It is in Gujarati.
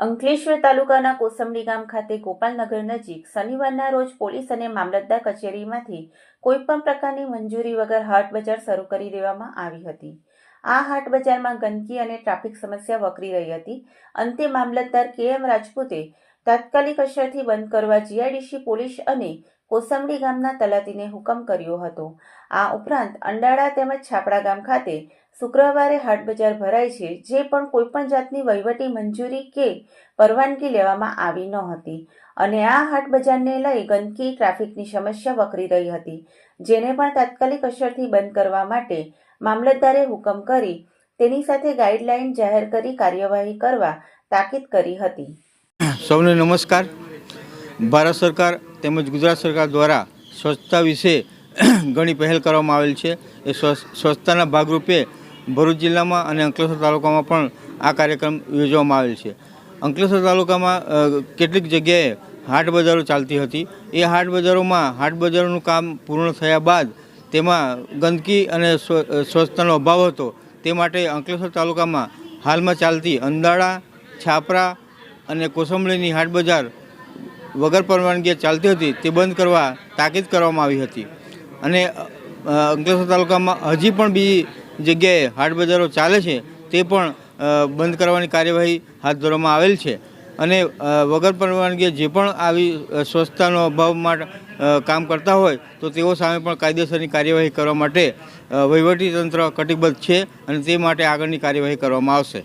અંકલેશ્વર તાલુકાના કોસંબડી ગામ ખાતે ગોપાલનગર નજીક શનિવારના રોજ પોલીસ અને મામલતદાર કચેરીમાંથી કોઈપણ પ્રકારની મંજૂરી વગર હાટ બજાર શરૂ કરી દેવામાં આવી હતી. આ હાટ બજારમાં ગંદકી અને ટ્રાફિક સમસ્યા વકરી રહી હતી. અંતે મામલતદાર કે એમ રાજપૂતે તાત્કાલિક અસરથી બંધ કરવા જીઆઈડીસી પોલીસ અને કોસંબડી ગામના તલાટીને હુકમ કર્યો હતો. આ ઉપરાંત અંડાળા તેમજ છાપડા ગામ ખાતે શુક્રવારે હાટ બજાર ભરાય છે, જે પણ કોઈપણ જાતની વહીવટી મંજૂરી કે પરવાનગી લેવામાં આવી ન હતી. અને આ હાટ બજારને લઈ ગંદકી, ટ્રાફિકની સમસ્યા વકરી રહી હતી, જેને પણ તાત્કાલિક અસરથી બંધ કરવા માટે મામલતદારે હુકમ કરી તેની સાથે ગાઈડલાઈન જાહેર કરી કાર્યવાહી કરવા તાકીદ કરી હતી. સૌને નમસ્કાર. ભારત સરકાર તેમજ ગુજરાત સરકાર દ્વારા સ્વચ્છતા વિશે ઘણી પહેલ કરવામાં આવેલ છે. એ સ્વચ્છ- સ્વચ્છતાના ભાગરૂપે ભરૂચ જિલ્લામાં અને અંકલેશ્વર તાલુકામાં પણ આ કાર્યક્રમ યોજવામાં આવેલ છે. અંકલેશ્વર તાલુકામાં કેટલીક જગ્યાએ હાટ બજારો ચાલતી હતી. એ હાટ બજારોમાં, હાટ બજારોનું કામ પૂર્ણ થયા બાદ તેમાં ગંદકી અને સ્વ- સ્વચ્છતાનો અભાવ હતો. તે માટે અંકલેશ્વર તાલુકામાં હાલમાં ચાલતી અંદાળા, છાપરા અને કોસંબળીની હાટ બજાર વગર પરવાનગીએ ચાલતી હતી, તે બંધ કરવા તાકીદ કરવામાં આવી હતી. અને અંકલેશ્વર તાલુકામાં હજી પણ બીજી જગ્યાએ હાટ બજારો ચાલે છે, તે પણ બંધ કરવાની કાર્યવાહી હાથ ધરવામાં આવેલ છે. અને વગર પરવાનગીએ જે પણ આવી સ્વચ્છતાનો અભાવ માટે કામ કરતા હોય, તો તેઓ સામે પણ કાયદેસરની કાર્યવાહી કરવા માટે વહીવટીતંત્ર વહીવટી તંત્ર કટિબદ્ધ છે અને તે માટે આગળની કાર્યવાહી કરવામાં આવશે.